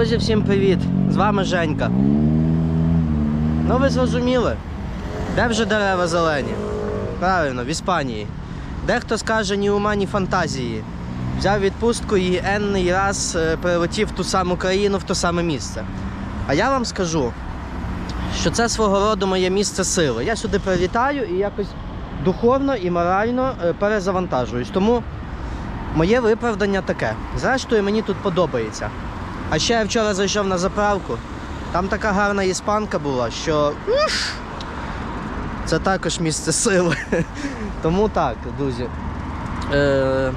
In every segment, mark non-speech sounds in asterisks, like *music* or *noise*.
Друзі, всім привіт! З вами Женька. Ну ви зрозуміли, де вже дерева зелені? Правильно, в Іспанії. Дехто скаже ні ума, ні фантазії. Взяв відпустку і енний раз е, прилетів в ту саму країну, в то саме місце. А я вам скажу, що це свого роду моє місце сили. Я сюди прилітаю і якось духовно і морально е, перезавантажуюсь. Тому моє виправдання таке. Зрештою, мені тут подобається. А ще я вчора зайшов на заправку. Там така гарна іспанка була, що це також місце сили. *laughs* Тому так, друзі. Е,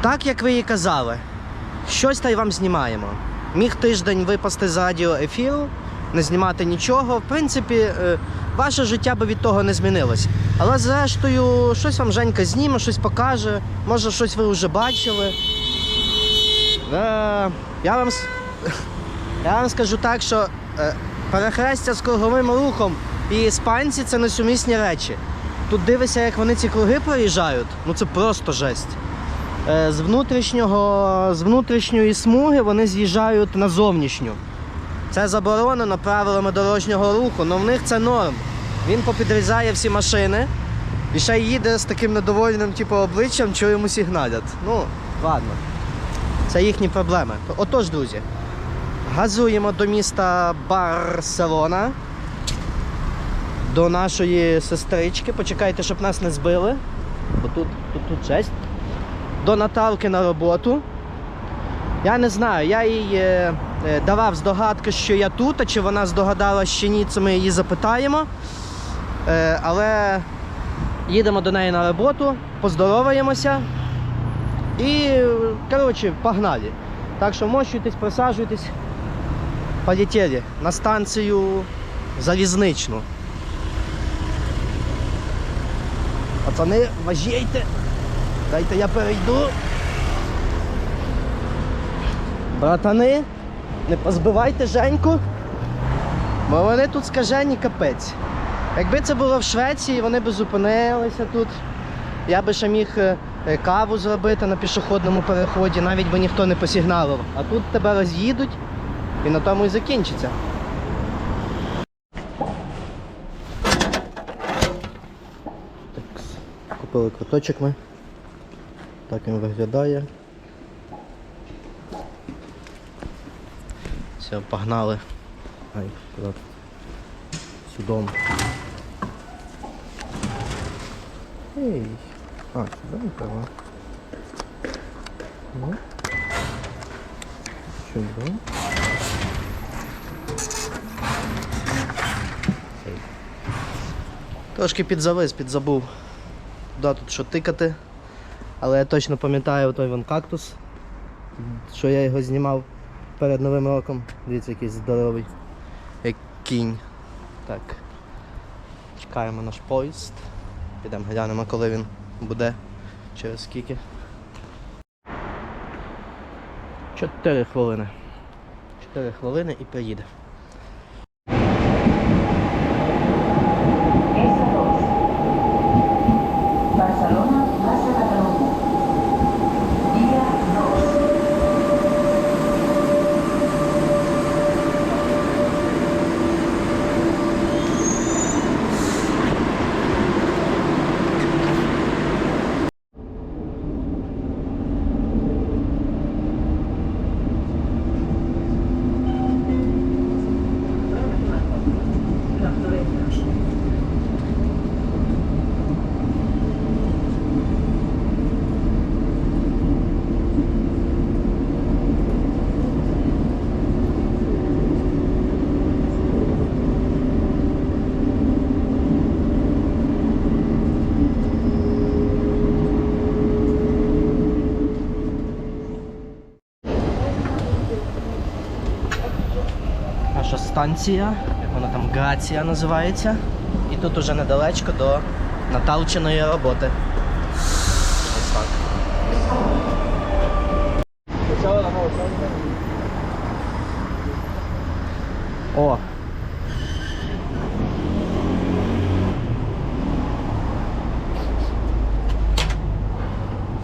так, як ви і казали, щось та й вам знімаємо. Міг тиждень випасти з радіоефіру, не знімати нічого. В принципі, е, ваше життя би від того не змінилось. Але зрештою, щось вам Женька зніме, щось покаже. Може, щось ви вже бачили. Е, я, вам, *laughs* я вам скажу так, що е, перехрестя з круговим рухом і іспанці це несумісні речі. Тут дивишся, як вони ці круги проїжджають, ну це просто жесть. Е, з, внутрішнього, з внутрішньої смуги вони з'їжджають на зовнішню. Це заборонено правилами дорожнього руху, але в них це норм. Він попідрізає всі машини і ще їде з таким недовольним типу, обличчям, що йому сигналять. Ну, ладно. Це їхні проблеми. Отож, друзі, газуємо до міста Барселона, до нашої сестрички. Почекайте, щоб нас не збили. Бо тут, тут, тут жесть. До Наталки на роботу. Я не знаю, я їй е, е, давав здогадки, що я тут, а чи вона здогадала, що ні, це ми її запитаємо. Е, але їдемо до неї на роботу, поздороваємося. І, коротше, погнали. Так що мощуйтесь, присаджуйтесь. Полетели на станцію залізничну. Пацани, важійте. Дайте я перейду. Братани, не позбивайте Женьку. Бо вони тут скажені капець. Якби це було в Швеції, вони б зупинилися тут. Я би ще міг е, каву зробити на пішохідному переході, навіть би ніхто не посігналив. А тут тебе роз'їдуть і на тому і закінчиться. Так, купили квиточок ми. Так він виглядає. Все, погнали. Ай, куди? тут? Сюдом. Ей. А, сюди не треба. Ну. Сюди. Трошки підзавис, підзабув. Куди тут що тикати. Але я точно пам'ятаю той вон кактус, що я його знімав перед Новим роком. Дивіться, який здоровий. Як кінь. Так. Чекаємо наш поїзд. Підемо глянемо, коли він буде. Через скільки. Чотири хвилини. Чотири хвилини і приїде. Станція, як вона там Грація називається. І тут уже недалечко до Наталчиної роботи. Ось так. О!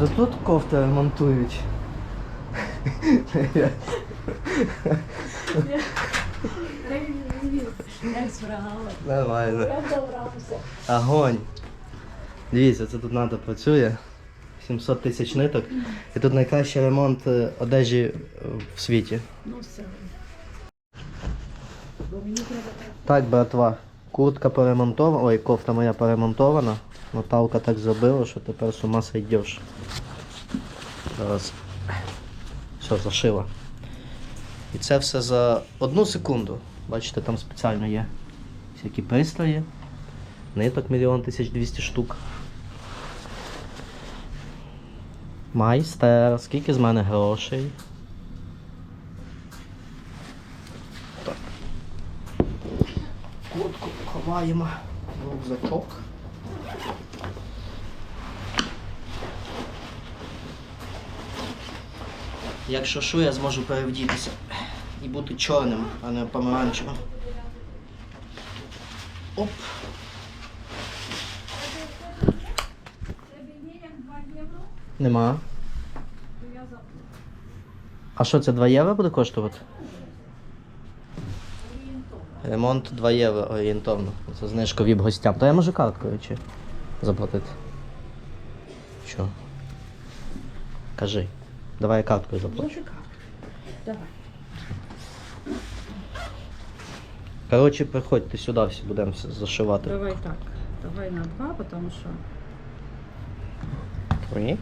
Це тут кофти ремонтують. Як справа? Нормально. Добрався? Огонь. Дивіться, це тут НАТО працює. 700 тисяч ниток. І тут найкращий ремонт е, одежі е, в світі. Ну все. Так. Так, братва, куртка поремонтована, ой, кофта моя поремонтована. Наталка так зробила, що тепер з ума сойдеш. Зараз. Все, зашила. І це все за одну секунду. Бачите, там спеціально є всякі пристрої. Ниток мільйон тисяч двісті штук. Майстер, скільки з мене грошей? Так. Куртку ховаємо рюкзачок. Якщо що, я зможу перевдітися і бути чорним, а не помаранчевим. Оп. Нема. А що це 2 євро буде коштувати? Ремонт 2 євро орієнтовно. Це знижка віп гостям. То я можу карткою чи заплатити. Що? Кажи. Давай я карткою заплачу. Давай. Коротше, приходьте сюди, всі будемо зашивати. Давай так. Давай на два, тому що Крик,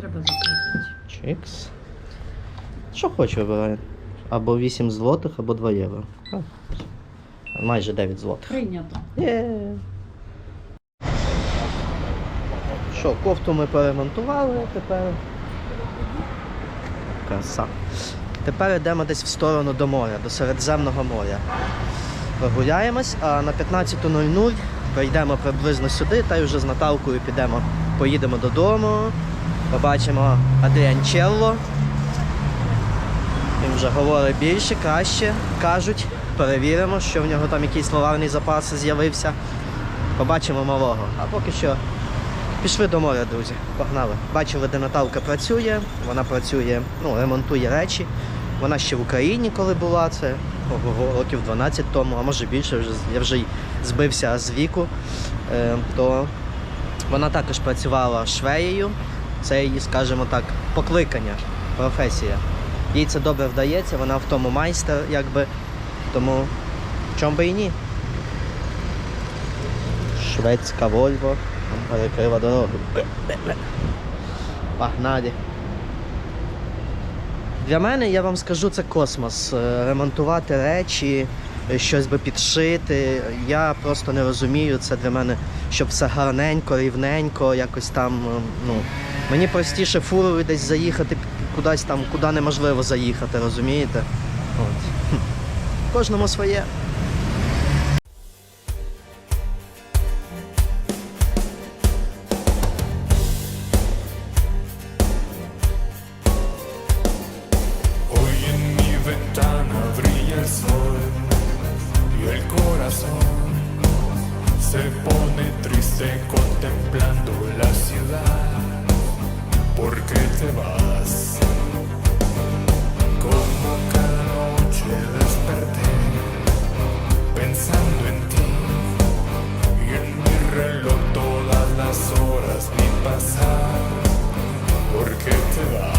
треба заплатити. чикс. Що хоче вибирає. Або 8 злотих, або 2 євро. А, Майже 9 злотих. Прийнято. Є. Що, кофту ми поремонтували тепер. Краса. Тепер йдемо десь в сторону до моря, до Середземного моря. Прогуляємось, а на 15.00 прийдемо приблизно сюди та й вже з Наталкою підемо. Поїдемо додому, побачимо Адріанчелло. Він вже говорить більше, краще, кажуть. Перевіримо, що в нього там якийсь словарний запас з'явився. Побачимо малого. А поки що пішли до моря, друзі. Погнали. Бачили, де Наталка працює. Вона працює, ну, ремонтує речі. Вона ще в Україні, коли була, це років 12 тому, а може більше, вже, я вже збився з віку. Е, то вона також працювала швеєю. Це її, скажімо так, покликання, професія. Їй це добре вдається, вона в тому майстер, якби. Тому в чому би і ні. Шведська Вольво перекрила дорогу. Погнали. Для мене, я вам скажу, це космос. Е, Ремонтувати речі, е, щось би підшити. Я просто не розумію. Це для мене, щоб все гарненько, рівненько, якось там. е, Ну, мені простіше фурою десь заїхати кудись там, куди неможливо заїхати, розумієте? От. Кожному своє. Reloj todas las horas vi pasar. ¿Por qué te vas?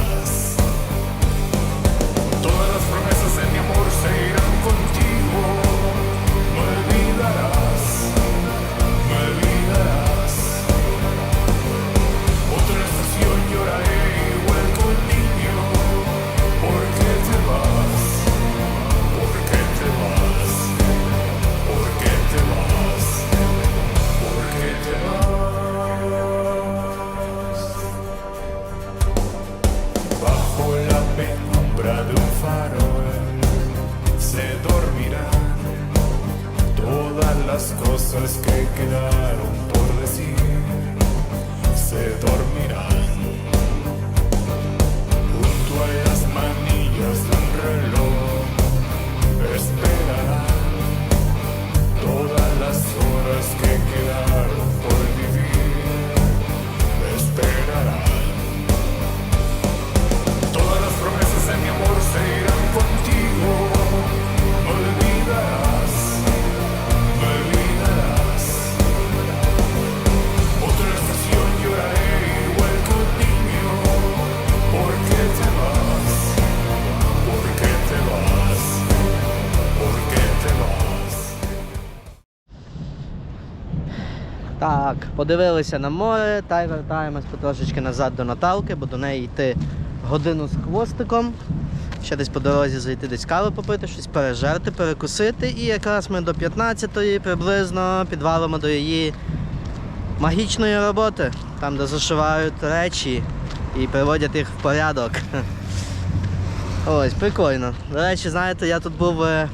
Так, подивилися на море та й вертаємось потрошечки назад до Наталки, бо до неї йти годину з хвостиком. Ще десь по дорозі зайти десь кави попити, щось пережерти, перекусити. І якраз ми до 15-ї приблизно підвалимо до її магічної роботи, там, де зашивають речі і приводять їх в порядок. *laughs* Ось, прикольно. До речі, знаєте, я тут був е,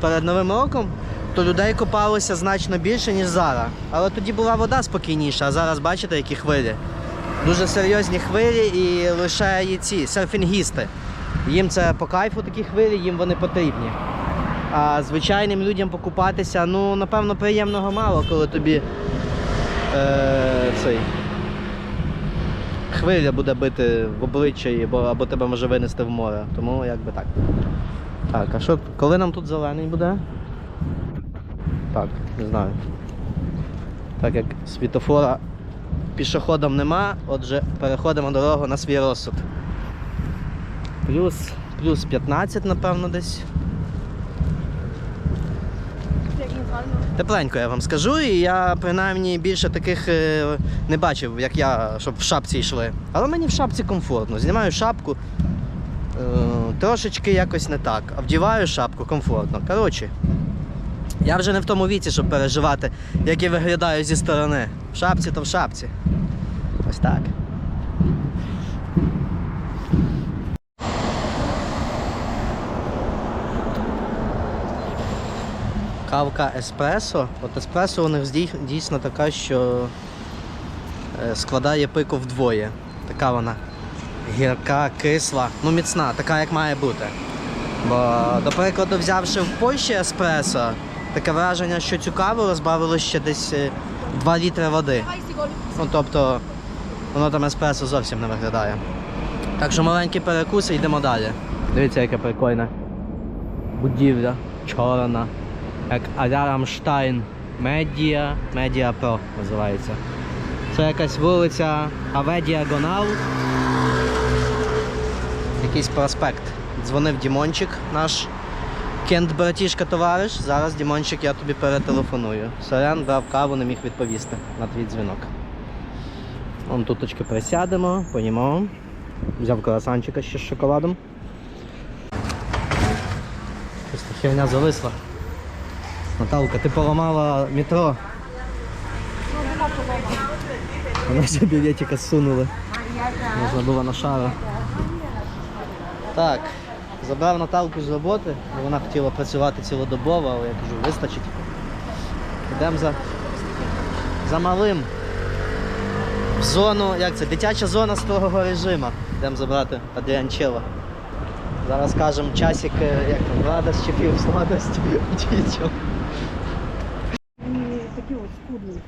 перед Новим роком, то людей копалося значно більше, ніж зараз. Але тоді була вода спокійніша, а зараз бачите, які хвилі. Дуже серйозні хвилі і лише є ці серфінгісти. Їм це по кайфу такі хвилі, їм вони потрібні. А звичайним людям покупатися, ну, напевно, приємного мало, коли тобі е, цей, хвиля буде бити в обличчя або, або тебе може винести в море. Тому якби так. Так, а що, коли нам тут зелений буде? Так, не знаю. Так як світофора пішоходом нема, отже, переходимо дорогу на свій розсуд. Плюс, плюс 15, напевно, десь. Тепленько я вам скажу, і я принаймні більше таких е, не бачив, як я, щоб в шапці йшли. Але мені в шапці комфортно. Знімаю шапку, е, трошечки якось не так. А вдіваю шапку комфортно. Коротше, я вже не в тому віці, щоб переживати, як я виглядаю зі сторони. В шапці то в шапці. Ось так. Кавка еспресо. От еспресо у них дійсно така, що е, складає пику вдвоє. Така вона гірка, кисла, ну міцна, така як має бути. Бо, до прикладу, взявши в Польщі еспресо, таке враження, що цю каву розбавили ще десь 2 літри води. Ну тобто воно там еспресо зовсім не виглядає. Так що маленький перекус і йдемо далі. Дивіться, яка прикольна будівля, чорна. Як Алярамштайн Медіа, Медіа Про називається. Це якась вулиця Аве Діагонал. Якийсь проспект. Дзвонив Дімончик, наш кент братішка товариш. Зараз Дімончик, я тобі перетелефоную. Сорян брав каву, не міг відповісти на твій дзвінок. Вон туточки присядемо, поїмо. Взяв круасанчика ще з шоколадом. Просто херня зависла. Наталка, ти поламала метро. Вона ще білетика сунули. Можна було на шару. Так, забрав Наталку з роботи, бо вона хотіла працювати цілодобово, але я кажу, вистачить. Йдемо за, за малим. В зону, як це, дитяча зона строгого режиму. Йдемо забрати Адріанчело. Зараз кажемо часик, е, як там, радость чи пів сладості *laughs* дітям. Такі от скудні.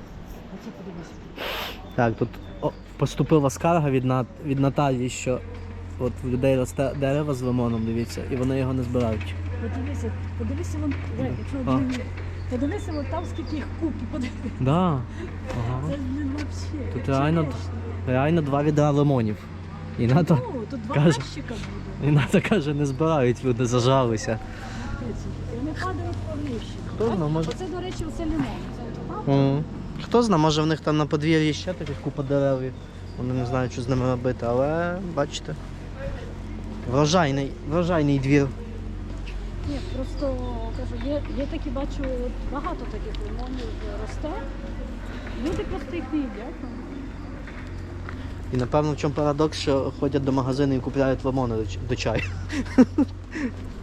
Так, тут поступила скарга від, від Наталії, що от в людей росте дерево з лимоном, дивіться, і вони його не збирають. Подивися, подивися вон, Жень, якщо А. подивися вон там скільки їх куб, подивися. Да. Ага. Це ж не вообще. Тут реально, реально два відра лимонів. І НАТО, Ну, тут два каже. ящика буде. і НАТО каже, не збирають, люди зажалися. І Вони падають по. Хто знає, може- Оце, до речі, оце лимон. Це от. Хто знає, може в них там на подвір'ї ще таких купа дерев. і Вони не знають, що з ними робити, але бачите. Врожайний, врожайний двір. Ні, просто кажу, є, є такі, бачу, от багато таких лимонів росте. Люди просто їх не їдять. ну. І напевно в чому парадокс, що ходять до магазину і купляють лимони до, ч- до чаю.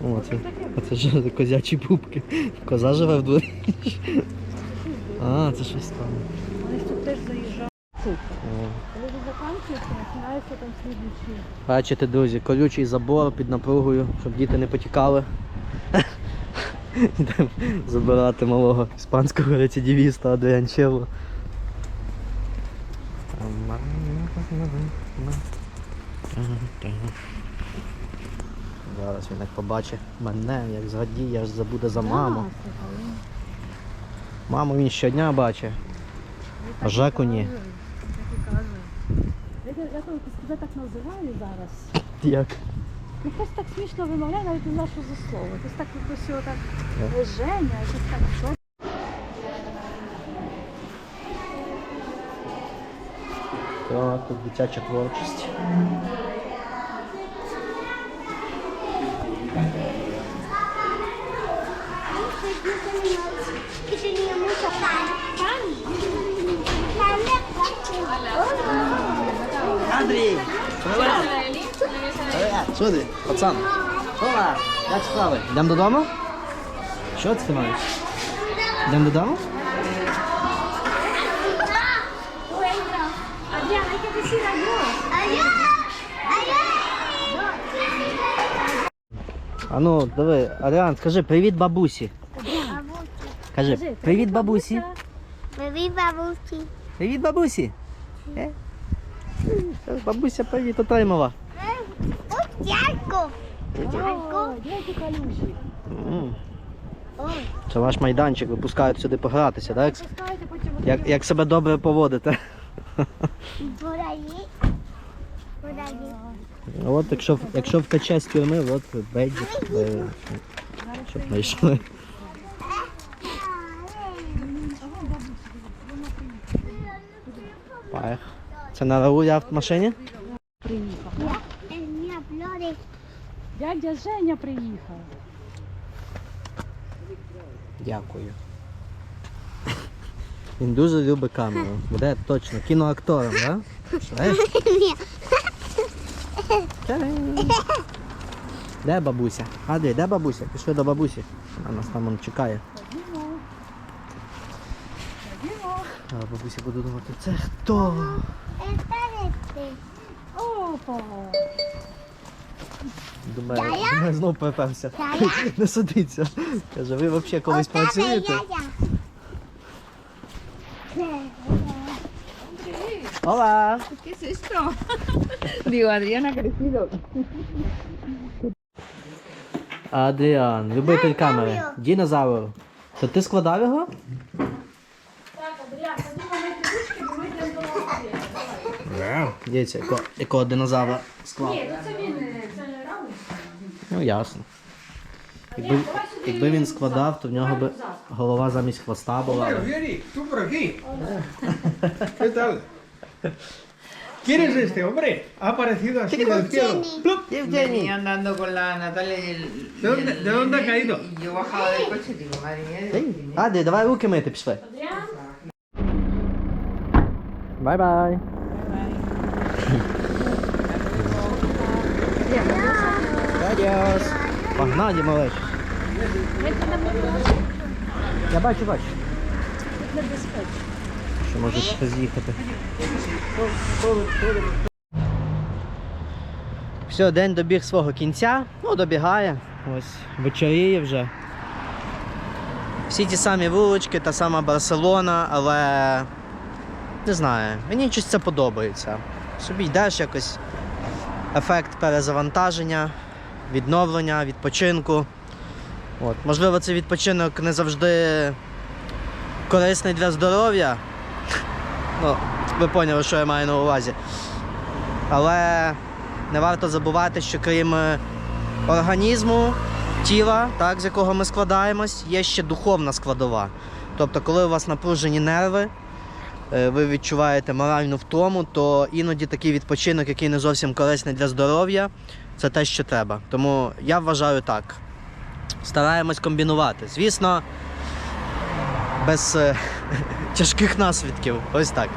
О, це, оце ж козячі пупки. Коза живе в дворі. А, це щось там. Вони ж тут теж слідуючий. Бачите, друзі, колючий забор під напругою, щоб діти не потікали. Йдемо забирати малого іспанського рецидивіста Адріанчелло. Зараз він як побачить мене, як зрадіє, аж забуде за маму. Маму він щодня бачить. А Жеку ні. Так. Я, я тебе так називаю зараз. Як? Ну просто так смішно вимовляю, навіть не знаю, що за слово. Якось так якось його так Женя, якось так що. То тут дитяча творчість. Y Андрій! Привет! Привет! Що ти? Пацан? Ола! Як справи? Йдемо додому? Що ти маєш? Йдемо додому? Adrián, hay que decir adiós. Adiós. Adiós. А ну, диви, Аріан, скажи привіт бабусі. Кажи, привіт бабусі. Привіт, бабусі. Привіт бабусі. Е? Бабуся привіт отримала. Ось дядько. Дядько. Дядьки калюжі. Це ваш майданчик, випускають сюди погратися, так? Як, як себе добре поводите. От якщо, якщо втече з тюрми, от бейджик, е, щоб знайшли. Пах. Це на Рауля автомашині? приїхав. Дядя Женя приїхав. Дякую. Він дуже любить камеру. Буде точно кіноактором, так? Да? Де бабуся? Андрій, де бабуся? Пішли до бабусі. Вона нас там он чекає. А бабуся буде думати, це хто? Опа! Я-я? думає, знов припався. Я-я? *laughs* Не садиться. Каже, ви взагалі колись працюєте? Ола! ¿Qué es esto? Digo, Adrián ha crecido. Адріан, любитель камери. Дінозавр. То ти складав його? Дивіться, якого, якого динозавра склав. Ні, це він, це Рауль. Ну ясно. Якби, якби він складав, то в нього би голова замість хвоста була. Bueno, Fieri, tú por aquí. ¿Qué tal? ¿Quién es este hombre? Ha aparecido así del cielo. ¡Plup! Venía andando con la Natalia y el. ¿De dónde- el- de dónde ha caído? Y yo bajaba del coche y digo, madre mía, ¿de? Давай руки мити, пішли. Бай-бай. Адіос. Погнали, малиш. Я бачу, бачу. Що може з'їхати. Все, день добіг свого кінця. Ну, добігає. Ось вечоріє вже. Всі ті самі вулички, та сама Барселона, але не знаю, мені щось це подобається. Собі йдеш якось ефект перезавантаження, відновлення, відпочинку. От. Можливо, цей відпочинок не завжди корисний для здоров'я. *laughs* Ну, ви поняли, що я маю на увазі. Але не варто забувати, що крім е, організму, тіла, так, з якого ми складаємось, є ще духовна складова. Тобто, коли у вас напружені нерви, ви відчуваєте моральну втому, то іноді такий відпочинок, який не зовсім корисний для здоров'я, це те, що треба. Тому я вважаю так. Стараємось комбінувати. Звісно, без е, *laughs* тяжких наслідків. Ось так.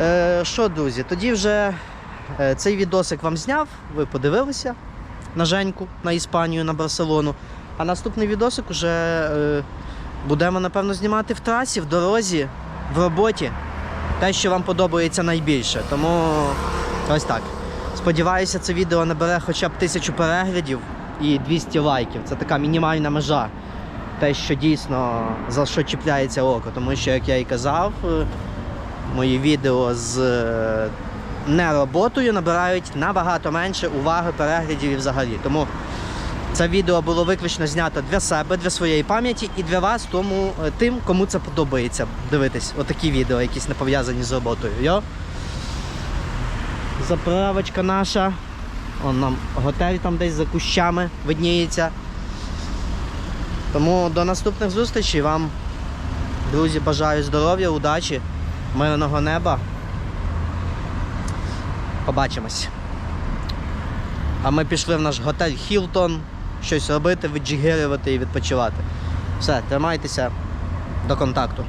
Е, що, друзі, тоді вже е, цей відосик вам зняв, ви подивилися на Женьку, на Іспанію, на Барселону. А наступний відосик уже е, будемо, напевно, знімати в трасі, в дорозі, в роботі. Те, що вам подобається найбільше. Тому ось так. Сподіваюся, це відео набере хоча б тисячу переглядів і 200 лайків. Це така мінімальна межа. Те, що дійсно за що чіпляється око. Тому що, як я і казав, е, мої відео з е, не роботою набирають набагато менше уваги, переглядів і взагалі. Тому це відео було виключно знято для себе, для своєї пам'яті і для вас, тому е, тим, кому це подобається дивитись. Отакі відео, якісь не пов'язані з роботою. Йо? Заправочка наша. Он нам готель там десь за кущами видніється. Тому до наступних зустрічей вам, друзі, бажаю здоров'я, удачі, мирного неба Побачимось. А ми пішли в наш готель Хілтон щось робити, віджигерювати і відпочивати. Все, тримайтеся до контакту.